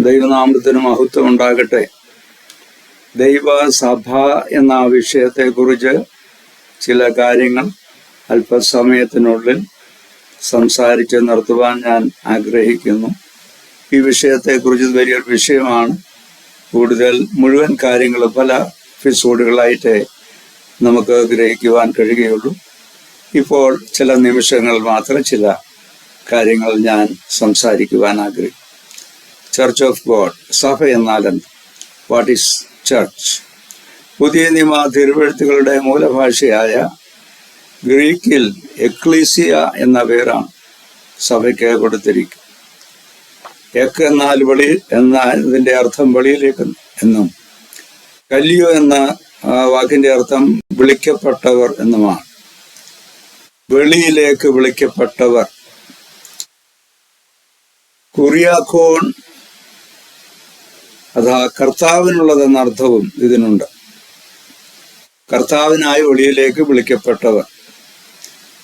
ദൈവനാമത്തിന് മഹത്വം ഉണ്ടാകട്ടെ. ദൈവസഭ എന്ന വിഷയത്തെക്കുറിച്ച് ചില കാര്യങ്ങൾ അല്പസമയത്തിനുള്ളിൽ സംസാരിച്ച് നിർത്തുവാൻ ഞാൻ ആഗ്രഹിക്കുന്നു. ഈ വിഷയത്തെക്കുറിച്ച് വലിയൊരു വിഷയമാണ്. കൂടുതൽ മുഴുവൻ കാര്യങ്ങൾ പല എപ്പിസോഡുകളായിട്ട് നമുക്ക് ഗ്രഹിക്കുവാൻ കഴിയുകയുള്ളൂ. ഇപ്പോൾ ചില നിമിഷങ്ങൾ മാത്രം ചില കാര്യങ്ങൾ ഞാൻ സംസാരിക്കുവാൻ ആഗ്രഹിക്കും ചർച്ച് ഓഫ് ഗോഡ് സഭ എന്നാൽ എന്ത് വാട്ട് ഈസ് ചർച്ച് പുതിയ നിയമ തിരുവഴുത്തുകളുടെ മൂലഭാഷയായ ഗ്രീക്കിൽ എക്ലീസിയ എന്ന പേരാണ് സഭയ്ക്ക് കൊടുത്തിരിക്കും എക്ക് എന്നാൽ വെളി എന്നതിന്റെ അർത്ഥം വെളിയിലേക്ക് എന്നും കല്ലിയോ എന്ന വാക്കിന്റെ അർത്ഥം വിളിക്കപ്പെട്ടവർ എന്നുമാണ്. വെളിയിലേക്ക് വിളിക്കപ്പെട്ടവർ കുറിയാക്കോൺ അതാ കർത്താവിനുള്ളതെന്ന അർത്ഥവും ഇതിനുണ്ട്. കർത്താവിനായി ഒളിയിലേക്ക് വിളിക്കപ്പെട്ടവർ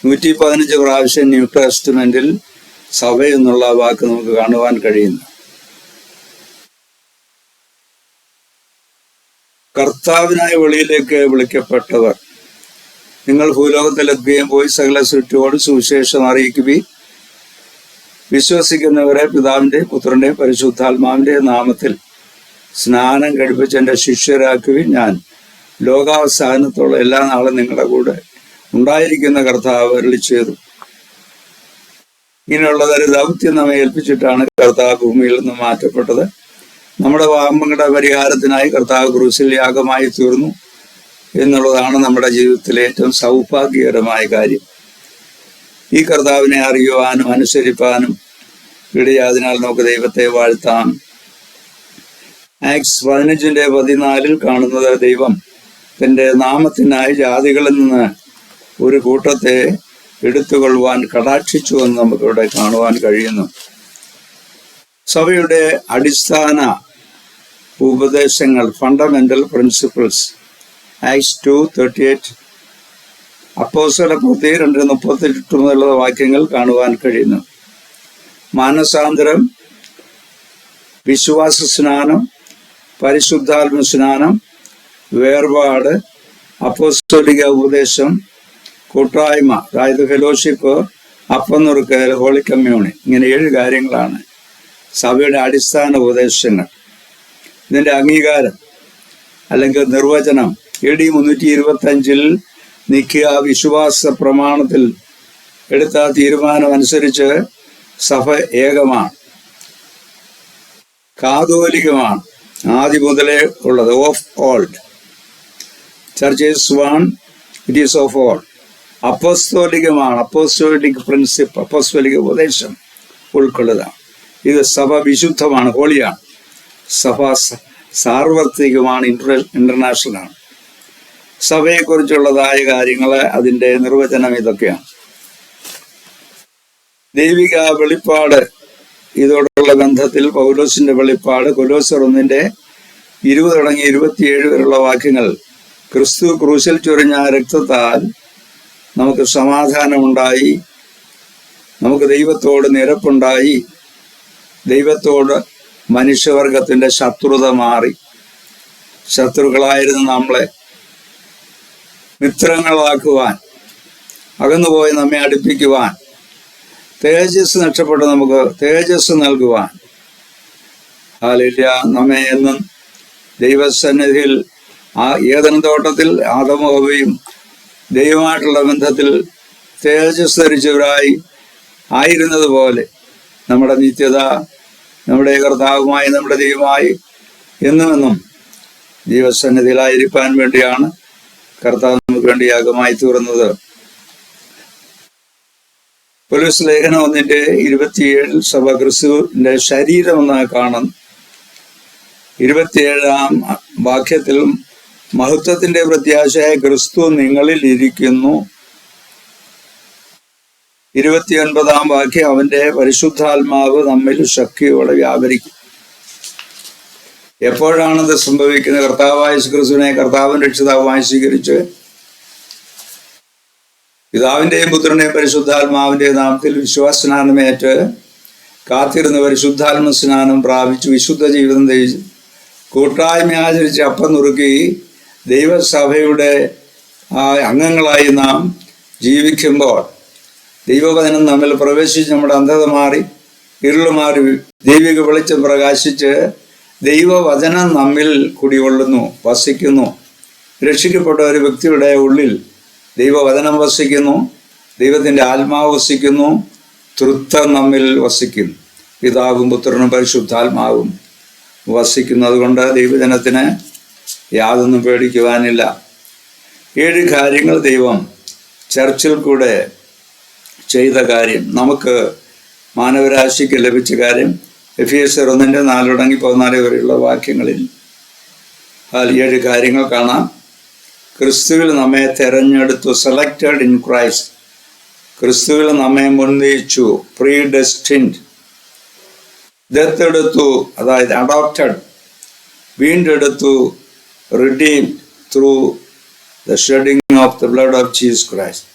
നൂറ്റി പതിനഞ്ച് പ്രാവശ്യം ന്യൂ ടെസ്റ്റ്മെന്റിൽ സഭ എന്നുള്ള വാക്ക് നമുക്ക് കാണുവാൻ കഴിയുന്നു. കർത്താവിനായി വെളിയിലേക്ക് വിളിക്കപ്പെട്ടവർ. നിങ്ങൾ ഭൂലോകത്തിലെത്തുകയും പോയി സകല സൃഷ്ടിയോട് സുവിശേഷം അറിയിക്കുകയും വിശ്വസിക്കുന്നവരെ പിതാവിന്റെ പുത്രന്റെ പരിശുദ്ധാത്മാവിന്റെ നാമത്തിൽ സ്നാനം കഴിപ്പിച്ച് എന്റെ ശിഷ്യരാക്കുവി ഞാൻ. ലോകാവസാനത്തോളം എല്ലാ നാളും നിങ്ങളുടെ കൂടെ ഉണ്ടായിരിക്കുന്ന കർത്താവ് അരളി ചെയ്തു. ഇങ്ങനെയുള്ളതൊരു ദൗത്യം നമ്മെ ഏൽപ്പിച്ചിട്ടാണ് കർത്താവ് ഭൂമിയിൽ നിന്ന് മാറ്റപ്പെട്ടത്. നമ്മുടെ പാമ്പങ്ങളുടെ പരിഹാരത്തിനായി കർത്താവ് ക്രൂസിൽ യാഗമായി തീർന്നു എന്നുള്ളതാണ് നമ്മുടെ ജീവിതത്തിലെ ഏറ്റവും സൗഭാഗ്യകരമായ കാര്യം. ഈ കർത്താവിനെ അറിയുവാനും അനുസരിപ്പാനും ഇടയാതിനാൽ നമുക്ക് ദൈവത്തെ വാഴ്ത്താം. ആക്സ് പതിനഞ്ചിന്റെ പതിനാലിൽ കാണുന്നത് ദൈവം തന്റെ നാമത്തിനായി ജാതികളിൽ നിന്ന് ഒരു കൂട്ടത്തെ എടുത്തുകൊള്ളുവാൻ കടാക്ഷിച്ചു എന്ന് നമുക്കിവിടെ കാണുവാൻ കഴിയുന്നു. സഭയുടെ അടിസ്ഥാന ഉപദേശങ്ങൾ fundamental principles Acts two thirty eight അപ്പോസല പ്രതി രണ്ട് മുപ്പത്തെട്ട് മുതലുള്ള വാക്യങ്ങൾ കാണുവാൻ കഴിയുന്നു. മാനസാന്തരം വിശ്വാസ സ്നാനം പരിശുദ്ധാത്മ സ്നാനം വേർപാട് അപ്പോസ്തോലിക ഉപദേശം കൂട്ടായ്മ അതായത് ഫെലോഷിപ്പ് അപ്പം നുറുക്കൽ ഹോളി കമ്മ്യൂണി ഇങ്ങനെ ഏഴ് കാര്യങ്ങളാണ് സഭയുടെ അടിസ്ഥാന ഉപദേശങ്ങൾ. ഇതിന്റെ അംഗീകാരം അല്ലെങ്കിൽ നിർവചനം എ ഡി മുന്നൂറ്റി ഇരുപത്തി അഞ്ചിൽ നിക്കുക വിശ്വാസ പ്രമാണത്തിൽ എടുത്ത തീരുമാനം അനുസരിച്ച് സഭ ഏകമാണ് കാതോലികമാണ്. ആദ്യം മുതലേ ഉള്ളത് of old church is one it is of all അപ്പോസ്തോലികമാണ്. Apostolic principle അപ്പോസ്തോലിക ഉപദേശം ഉൾക്കൊള്ളുക ഇത് സഭ വിശുദ്ധമാണ് ഹോളിയാണ്. സഭ സാർവത്രികമാണ് ഇന്റർ ഇന്റർനാഷണൽ ആണ്. സഭയെക്കുറിച്ചുള്ളതായ കാര്യങ്ങൾ അതിന്റെ നിർവചനം ഇതൊക്കെയാണ്. ദൈവിക വെളിപ്പാട്. ഇതോടുള്ള ബന്ധത്തിൽ പൗലോസിന്റെ വെളിപ്പാട് കൊലോസർ ഒന്നിന്റെ ഇരുപത് തുടങ്ങി ഇരുപത്തിയേഴ് വരെയുള്ള വാക്യങ്ങൾ. ക്രിസ്തു ക്രൂശിൽ ചൊരിഞ്ഞ രക്തത്താൽ നമുക്ക് സമാധാനമുണ്ടായി. നമുക്ക് ദൈവത്തോട് നിരപ്പുണ്ടായി. ദൈവത്തോട് മനുഷ്യവർഗത്തിന്റെ ശത്രുത മാറി. ശത്രുക്കളായിരുന്നു നമ്മളെ. മിത്രങ്ങളാക്കുവാൻ അകന്നുപോയി നമ്മെ അടുപ്പിക്കുവാൻ. തേജസ് നഷ്ടപ്പെട്ട് നമുക്ക് തേജസ് നൽകുവാൻ. ഹാലില്ല നമ്മെ എന്നും ദൈവസന്നിധിയിൽ ആ ഏതൻ തോട്ടത്തിൽ ആദമോവയും ദൈവമായിട്ടുള്ള ബന്ധത്തിൽ തേജസ് ധരിച്ചവരായി ആയിരുന്നതുപോലെ നമ്മുടെ നിത്യത നമ്മുടെ കർത്താവുമായി നമ്മുടെ ദൈവമായി എന്നുമെന്നും ദൈവസന്നിധിയിലായിരിക്കാൻ വേണ്ടിയാണ് കർത്താവ് നമുക്ക് വേണ്ടി യാഗമായി തീർന്നത്. പോലീസ് ലേഖനം ഒന്നിന്റെ ഇരുപത്തിയേഴിൽ സഭ ക്രിസ്തുവിന്റെ ശരീരം എന്നാണ് കാണുന്നു ഇരുപത്തിയേഴാം വാക്യത്തിൽ മഹത്വത്തിന്റെ പ്രത്യാശയായ ക്രിസ്തു നിങ്ങളിൽ ഇരിക്കുന്നു. ഇരുപത്തിയൊൻപതാം വാക്യം അവന്റെ പരിശുദ്ധാത്മാവ് നമ്മിൽ ശക്തിയോടെ വ്യാപരിക്കും. എപ്പോഴാണത് സംഭവിക്കുന്നത്? കർത്താവായ ക്രിസ്തുവിനെ കർത്താവിൻ രക്ഷിതാവുമായി സ്വീകരിച്ച് പിതാവിന്റെയും പുത്രനെയും പരിശുദ്ധാത്മാവിന്റെ നാമത്തിൽ വിശ്വാസനാനമേറ്റ് കാത്തിരുന്നവർ പരിശുദ്ധാത്മ സ്നാനം പ്രാപിച്ചു. വിശുദ്ധ ജീവിതം നയിച്ചു കൂട്ടായ്മ ആചരിച്ച് അപ്പം നുറുക്കി ദൈവസഭയുടെ അംഗങ്ങളായി നാം ജീവിക്കുമ്പോൾ ദൈവവചനം നമ്മിൽ പ്രവേശിച്ച് നമ്മുടെ അന്ധത മാറി ഇരുൾ മാറി ദൈവിക വെളിച്ചം പ്രകാശിച്ച് ദൈവവചനം നമ്മിൽ കുടികൊള്ളുന്നു വസിക്കുന്നു. രക്ഷിക്കപ്പെട്ട ഒരു വ്യക്തിയുടെ ഉള്ളിൽ ദൈവവചനം വസിക്കുന്നു ദൈവത്തിന്റെ ആത്മാവ് വസിക്കുന്നു തൃത്വം നമ്മിൽ വസിക്കുന്നു. പിതാവും പുത്രനും പരിശുദ്ധാത്മാവും വസിക്കുന്നത് കൊണ്ട് ദൈവജനത്തിന് യാതൊന്നും പേടിക്കുവാനില്ല. ഏഴ് കാര്യങ്ങൾ ദൈവം ചർച്ചിൽ കൂടെ ചെയ്ത കാര്യം നമുക്ക് മാനവരാശിക്ക് ലഭിച്ച കാര്യം എഫ് എസ് ഒന്നിന്റെ നാലുടങ്ങി പതിനാല് വരെയുള്ള വാക്യങ്ങളിൽ. ഏഴ് കാര്യങ്ങൾ കാണാം. ക്രിസ്തുവിൽ നമ്മെ തെരഞ്ഞെടുത്തു സെലക്റ്റഡ് ഇൻ ക്രൈസ്റ്റ് ക്രിസ്തുവിൽ നമ്മെ മുൻനിയിച്ചു പ്രീ ഡെസ്റ്റിൻഡ് ദത്തെടുത്തു അതായത് അഡോപ്റ്റഡ് വീണ്ടെടുത്തു redeem through the shedding of the blood of Jesus Christ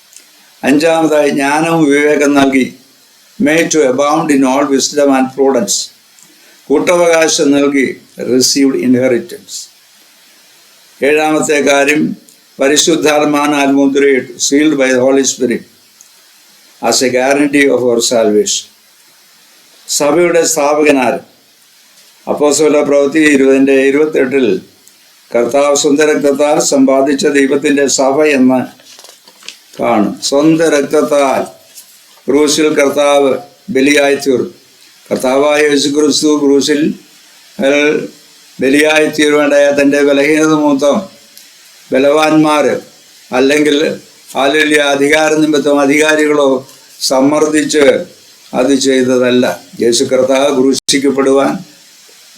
അഞ്ചാമതായി ജ്ഞാനവും വിവേകം നൽകി may to abound in all wisdom and prudence കൂട്ടവകാശം നൽകി റിസീവ്ഡ് ഇൻഹെറിറ്റൻസ് ഏഴാമത്തെ കാര്യം പരിശുദ്ധാത്മാനാൽ മുദ്രയിട്ടു sealed by holy spirit as a guarantee of our salvation സഭയുടെ സ്ഥാപകനാരും അപ്പോസ്തല പ്രവൃത്തി ഇരുപതിന്റെ ഇരുപത്തെട്ടിൽ കർത്താവ് സ്വന്തം രക്തത്താൽ സമ്പാദിച്ച ദൈവത്തിന്റെ സഭ എന്ന് കാണും. സ്വന്തം രക്തത്താൽ ക്രൂശിൽ കർത്താവ് ബലിയായി തീർന്നു കർത്താവായ യേശു ക്രിസ്തു ക്രൂശിൽ ബലിയായി തീരുവേണ്ട തന്റെ ബലഹീനത മൂത്തം ബലവാന്മാർ അല്ലെങ്കിൽ ആലുല്യ അധികാര നിമിത്തം അധികാരികളോ സമ്മർദ്ദിച്ച് അത് ചെയ്തതല്ല. യേശു കർത്താവ് ക്രൂശിക്കപ്പെടുവാൻ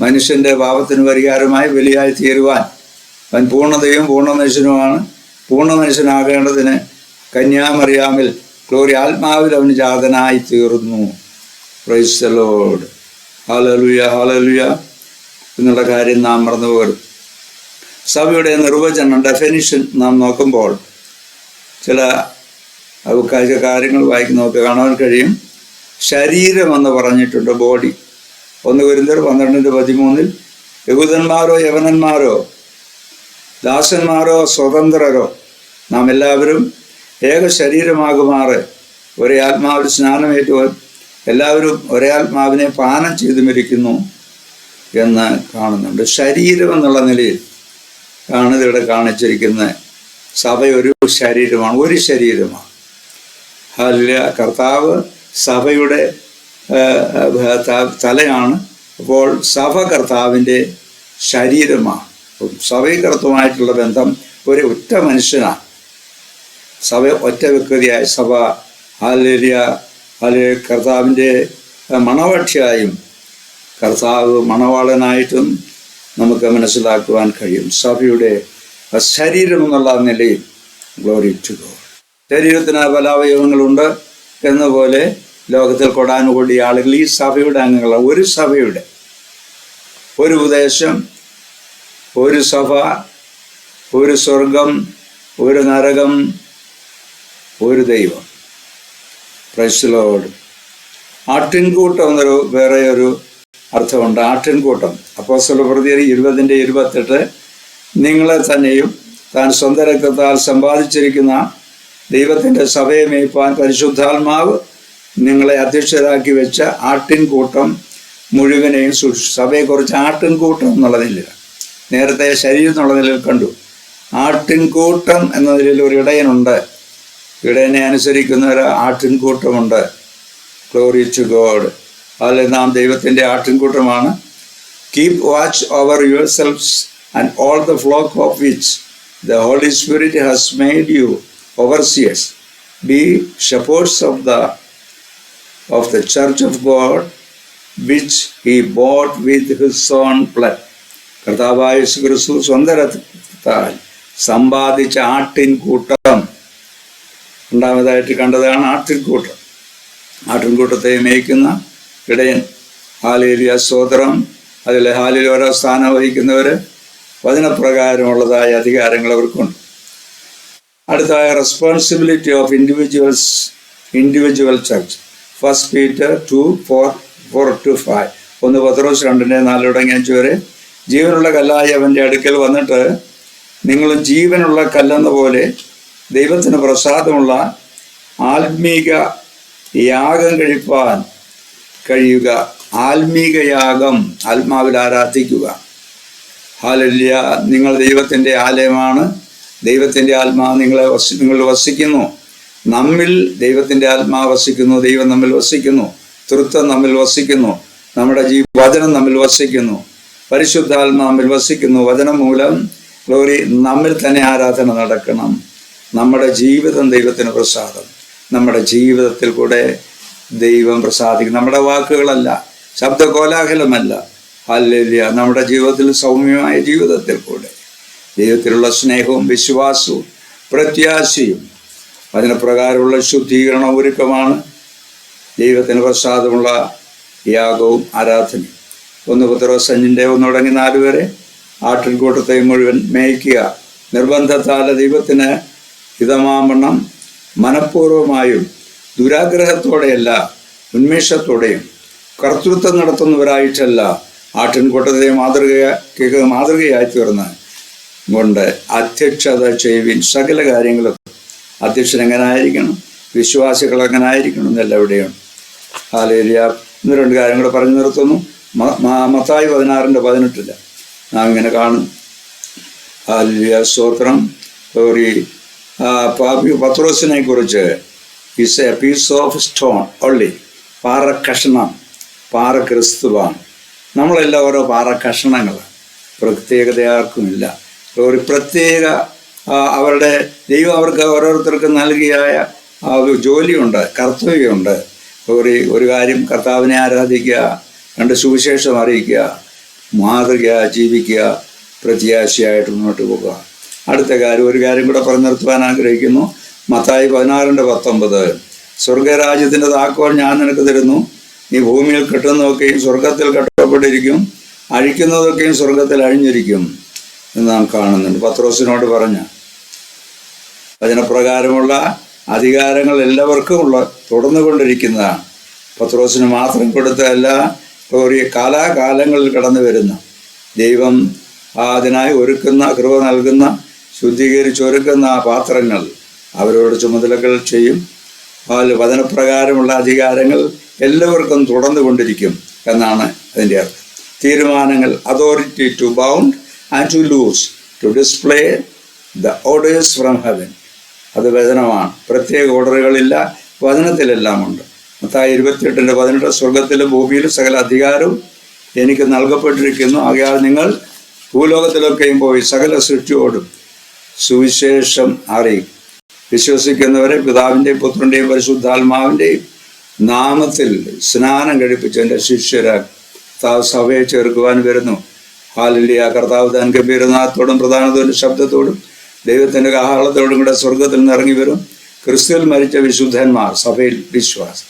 മനുഷ്യന്റെ പാപത്തിന് പരിഹാരമായി ബലിയായി തീരുവാൻ. അവൻ പൂർണതയും പൂർണ മനുഷ്യനുമാണ് പൂർണ മനുഷ്യനാകേണ്ടതിന് കന്യാമറിയാമിൽ ഗ്ലോറി ആത്മാവിൽ അവന് ജാതനായി തീർന്നു. പ്രൈസ്തലോട് ഹാലലുയ ഹാലലുയ എന്നുള്ള കാര്യം നാം മറന്നു പോകരുത് സഭയുടെ നിർവചനം ഡെഫിനിഷൻ നാം നോക്കുമ്പോൾ ചില അവകാശ കാര്യങ്ങൾ വായിക്കുന്ന നമുക്ക് കാണാൻ കഴിയും. ശരീരം എന്ന് പറഞ്ഞിട്ടുണ്ട് ബോഡി ഒന്ന് കുരുന്തർ പന്ത്രണ്ടിന്റെ പതിമൂന്നിൽ യഹൂദന്മാരോ യവനന്മാരോ ദാസന്മാരോ സ്വതന്ത്രരോ നാം എല്ലാവരും ഏക ശരീരമാകുമാറ്. ഒരേ ആത്മാവിൽ സ്നാനമേറ്റു എല്ലാവരും ഒരേ ആത്മാവിനെ പാനം ചെയ്തു മരിക്കുന്നു എന്ന് കാണുന്നുണ്ട്. ശരീരം എന്നുള്ള നിലയിൽ ആണ് ഇവിടെ കാണിച്ചിരിക്കുന്നത് സഭ ഒരു ശരീരമാണ് ഒരു ശരീരമാണ്. അല്ല കർത്താവ് സഭയുടെ തലയാണ്. അപ്പോൾ സഭ കർത്താവിന്റെ ശരീരമാണ്. അപ്പം സഭയും കർത്തവുമായിട്ടുള്ള ബന്ധം ഒരു ഒറ്റ മനുഷ്യനാണ്. സഭ ഒറ്റ വ്യക്തിയായ സഭ ഹാലേരിയ ഹാലേ കർത്താവിന്റെ മണവാക്ഷിയായും കർത്താവ് മണവാളനായിട്ടും നമുക്ക് മനസ്സിലാക്കുവാൻ കഴിയും. സഭയുടെ ശരീരം എന്നുള്ള നിലയിൽ ഗ്ലോറി ടു ഗോഡ് ശരീരത്തിന് പല അവയവങ്ങളുണ്ട് എന്ന പോലെ ലോകത്തിൽ കൊടാനുകൂടി ആളുകൾ ഈ സഭയുടെ അംഗങ്ങളാണ് ഒരു സഭയുടെ ഒരു ഉപദേശം ഒരു സഭ ഒരു സ്വർഗം ഒരു നരകം ഒരു ദൈവം. പ്രശ്ലോട് ആട്ടിൻകൂട്ടം എന്നൊരു വേറെ ഒരു അർത്ഥമുണ്ട്. ആട്ടിൻകൂട്ടം. അപ്പോസ്തല പ്രതി ഇരുപതിന്റെ ഇരുപത്തെട്ട് നിങ്ങളെ തന്നെയും താൻ സ്വന്തം രക്തത്താൽ സമ്പാദിച്ചിരിക്കുന്ന ദൈവത്തിന്റെ സഭയെ മേയ്പ്പാൻ പരിശുദ്ധാത്മാവ് നിങ്ങളെ അധ്യക്ഷരാക്കി വെച്ച ആട്ടിൻകൂട്ടം മുഴുവനെയും സൂക്ഷിച്ചു. സഭയെക്കുറിച്ച് ആട്ടിൻകൂട്ടം എന്നുള്ളതില്ല. നേരത്തെ ശരീരം എന്നുള്ള നിലയിൽ കണ്ടു. ആട്ടിൻകൂട്ടം എന്ന നിലയിൽ ഒരു ഇടയനുണ്ട്. ഇടയനെ അനുസരിക്കുന്ന ഒരു ആട്ടിൻകൂട്ടമുണ്ട്. ഗ്ലോറി ടു ഗോഡ് അതിൽ നാം ദൈവത്തിന്റെ ആട്ടിൻകൂട്ടമാണ്. Keep watch over your selves and all the flock of which the holy spirit has made you overseers be shepherds of the of the church of God which he bought with his own blood കർത്താവായ ക്രിസ്തു സ്വന്തം രക്തത്താൽ സമ്പാദിച്ച ആട്ടിൻകൂട്ടം. രണ്ടാമതായിട്ട് കണ്ടതാണ് ആട്ടിൻകൂട്ടം. ആട്ടിൻകൂട്ടത്തെ മേയ്ക്കുന്ന ഇടയൻ hallelujah സ്തോത്രം. അതിൽ ഹാലിൽ ഓരോ സ്ഥാനം വഹിക്കുന്നവർ വചനപ്രകാരമുള്ളതായ അധികാരങ്ങൾ അവർക്കുണ്ട്. അടുത്തതായ responsibility of individuals individual church first Peter two four four two five ഒന്ന് പത്രോസ് രണ്ടിന്റെ നാല് തുടങ്ങി അഞ്ച് വരെ ജീവനുള്ള കല്ലായി അവന്റെ അടുക്കൽ വന്നിട്ട് നിങ്ങൾ ജീവനുള്ള കല്ലെന്ന പോലെ ദൈവത്തിന് പ്രസാദമുള്ള ആത്മീക യാഗം കഴിപ്പാൻ കഴിയുക. ആത്മീക യാഗം ആത്മാവിൽ ആരാധിക്കുക. ഹാലല്യ നിങ്ങൾ ദൈവത്തിന്റെ ആലയമാണ്. ദൈവത്തിന്റെ ആത്മാവ് നിങ്ങളെ നിങ്ങൾ വസിക്കുന്നു. നമ്മിൽ ദൈവത്തിന്റെ ആത്മാവ് വസിക്കുന്നു. ദൈവം നമ്മിൽ വസിക്കുന്നു. തൃത്വം നമ്മിൽ വസിക്കുന്നു. നമ്മുടെ ജീ വചനം നമ്മിൽ വസിക്കുന്നു. പരിശുദ്ധാത്മാ നമ്മിൽ വസിക്കുന്നു. വചനം മൂലം ഗ്ലോറി നമ്മിൽ തന്നെ ആരാധന നടക്കണം. നമ്മുടെ ജീവിതം ദൈവത്തിന് പ്രസാദം. നമ്മുടെ ജീവിതത്തിൽ കൂടെ ദൈവം പ്രസാദിക്കും നമ്മുടെ വാക്കുകളല്ല ശബ്ദ കോലാഹലമല്ല അല്ലല്ല നമ്മുടെ ജീവിതത്തിൽ സൗമ്യമായ ജീവിതത്തിൽ കൂടെ. ദൈവത്തിലുള്ള സ്നേഹവും വിശ്വാസവും പ്രത്യാശയും അതിന് പ്രകാരമുള്ള ശുദ്ധീകരണ ഒരുക്കമാണ് ദൈവത്തിന് പ്രസാദമുള്ള യാഗവും ആരാധനയും. ഒന്ന് പുത്രസഞ്ചിന്റെ ഒന്ന് തുടങ്ങി നാല് വരെ ആട്ടിൻകൂട്ടത്തെ മുഴുവൻ മേയ്ക്കുക. നിർബന്ധത്താല ദൈവത്തിന് ഹിതമാമണ്ണം മനഃപൂർവമായും ദുരാഗ്രഹത്തോടെയല്ല ഉന്മേഷത്തോടെയും കർത്തൃത്വം നടത്തുന്നവരായിട്ടല്ല ആട്ടിൻകൂട്ടത്തെ മാതൃക മാതൃകയായി തീർന്ന് കൊണ്ട് അധ്യക്ഷത ചെയ്യുവിൻ സകല കാര്യങ്ങളും. അധ്യക്ഷൻ എങ്ങനെ ആയിരിക്കണം വിശ്വാസികൾ എങ്ങനെ ആയിരിക്കണം എന്നെല്ലാം ഇവിടെയുണ്ട് ഹാലേരിയ ഇന്ന് രണ്ട് കാര്യം പറഞ്ഞു നിർത്തുന്നു. മത്തായി പതിനാറിന്റെ പതിനെട്ടില്ല നാം ഇങ്ങനെ കാണും. ഹാലേരിയ സ്തോത്രം. ഒരു പത്രോസിനെ കുറിച്ച് is a piece of stone only പാറ കഷ്ണം പാറ ക്രിസ്തുവാണ് നമ്മളെല്ലാം ഓരോ പാറ കഷണങ്ങളാണ് പ്രത്യേകത ആർക്കുമില്ല ഒരു പ്രത്യേക അവരുടെ ദൈവം അവർക്ക് ഓരോരുത്തർക്കും നൽകിയായ ജോലിയുണ്ട് കർത്തവ്യമുണ്ട്. ഒരു ഒരു കാര്യം കർത്താവിനെ ആരാധിക്കുക രണ്ട് സുവിശേഷം അറിയിക്കുക മാതൃക ജീവിക്കുക പ്രത്യാശയായിട്ട് മുന്നോട്ട് പോകുക അടുത്ത കാര്യം ഒരു കാര്യം കൂടെ പറഞ്ഞു നിർത്തുവാൻ ആഗ്രഹിക്കുന്നു. മത്തായി പതിനാറിന്റെ പത്തൊമ്പത്. സ്വർഗരാജ്യത്തിന്റെ താക്കോൽ ഞാൻ നിനക്ക് തരുന്നു. നീ ഭൂമിയിൽ കെട്ടുന്നതൊക്കെയും സ്വർഗത്തിൽ കെട്ടപ്പെട്ടിരിക്കും. അഴിക്കുന്നതൊക്കെയും സ്വർഗത്തിൽ അഴിഞ്ഞിരിക്കും എന്ന് നാം കാണുന്നുണ്ട്. പത്രോസിനോട് പറഞ്ഞ വചനപ്രകാരമുള്ള അധികാരങ്ങൾ എല്ലാവർക്കും ഉള്ള തുടർന്നുകൊണ്ടിരിക്കുന്നതാണ് പത്രോസിന് മാത്രം കൊടുത്ത എല്ലാ ഒരു കാലാകാലങ്ങളിൽ കടന്നു വരുന്ന ദൈവം അതിനായി ഒരുക്കുന്ന കൃപ നൽകുന്ന ശുദ്ധീകരിച്ചൊരുക്കുന്ന പാത്രങ്ങൾ അവരോട് ചുമതലകൾ ചെയ്യും. അതിൽ വചനപ്രകാരമുള്ള അധികാരങ്ങൾ എല്ലാവർക്കും തുടർന്നു കൊണ്ടിരിക്കും എന്നാണ് അതിന്റെ അർത്ഥം. തീരുമാനങ്ങൾ authority to bound and to loose to display the orders from heaven അത് വചനമാണ്. പ്രത്യേക ഓർഡറുകളില്ല വചനത്തിലെല്ലാം ഉണ്ട് മത്തായി ഇരുപത്തിയെട്ടിന്റെ പതിനെട്ട് സ്വർഗത്തിലും ഭൂമിയിലും സകല അധികാരവും എനിക്ക് നൽകപ്പെട്ടിരിക്കുന്നു. ആകയാൽ നിങ്ങൾ ഭൂലോകത്തിലൊക്കെയും പോയി സകല സൃഷ്ടിയോടും സുവിശേഷം അറിയിക്കും. വിശ്വസിക്കുന്നവരെ പിതാവിന്റെയും പുത്രന്റെയും പരിശുദ്ധാത്മാവിന്റെയും നാമത്തിൽ സ്നാനം കഴിപ്പിച്ച് എന്റെ ശിഷ്യരാ കർത്താവ് സഭയെ ചേർക്കുവാൻ വരുന്നു. ഹാലിലിയ. കർത്താവ് താൻ ഗംഭീരനാഥത്തോടും പ്രധാനത്തോടും ശബ്ദത്തോടും ദൈവത്തിന്റെ കാഹളത്തോടും കൂടെ സ്വർഗത്തിൽ നിന്ന് ഇറങ്ങി വരും. ക്രിസ്തുവിൽ മരിച്ച വിശുദ്ധന്മാർ സഭയിൽ വിശ്വാസം.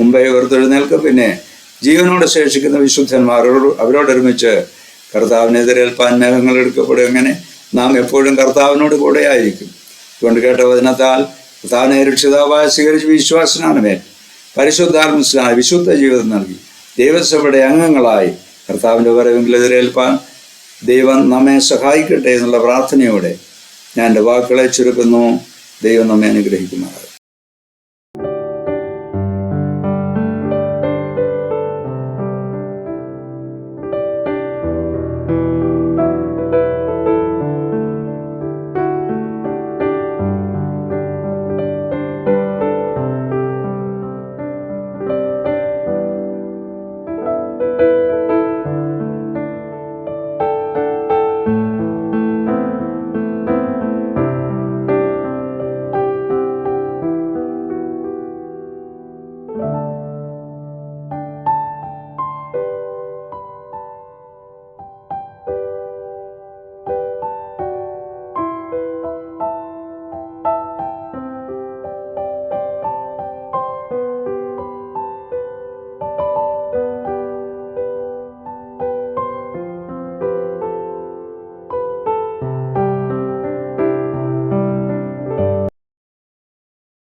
മുമ്പേ ഉയർത്തെഴുന്നേൽക്കും പിന്നെ ജീവനോട് ശേഷിക്കുന്ന വിശുദ്ധന്മാർ അവരോട്- അവരോടൊരുമിച്ച് കർത്താവിനെതിരേൽപ്പാൻ മേഘങ്ങൾ എടുക്കപ്പെടും. അങ്ങനെ നാം എപ്പോഴും കർത്താവിനോട് കൂടെ ആയിരിക്കും കൊണ്ട് കേട്ട വചനത്താൽ പ്രധാന രക്ഷിതാവായ സ്വീകരിച്ച് വിശ്വാസനാണ് മേൽ. പരിശുദ്ധാത്മസ്നായ വിശുദ്ധ ജീവിതം നൽകി. ദൈവസഭയുടെ അംഗങ്ങളായി കർത്താവിന്റെ വരവെങ്കിലും എതിരേൽപ്പാൻ ദൈവം നമ്മെ സഹായിക്കട്ടെ എന്നുള്ള പ്രാർത്ഥനയോടെ ഞാൻ എന്റെ വാക്കുകളെ ചുരുക്കുന്നു. ദൈവം നമ്മെ അനുഗ്രഹിക്കുമാറാണ്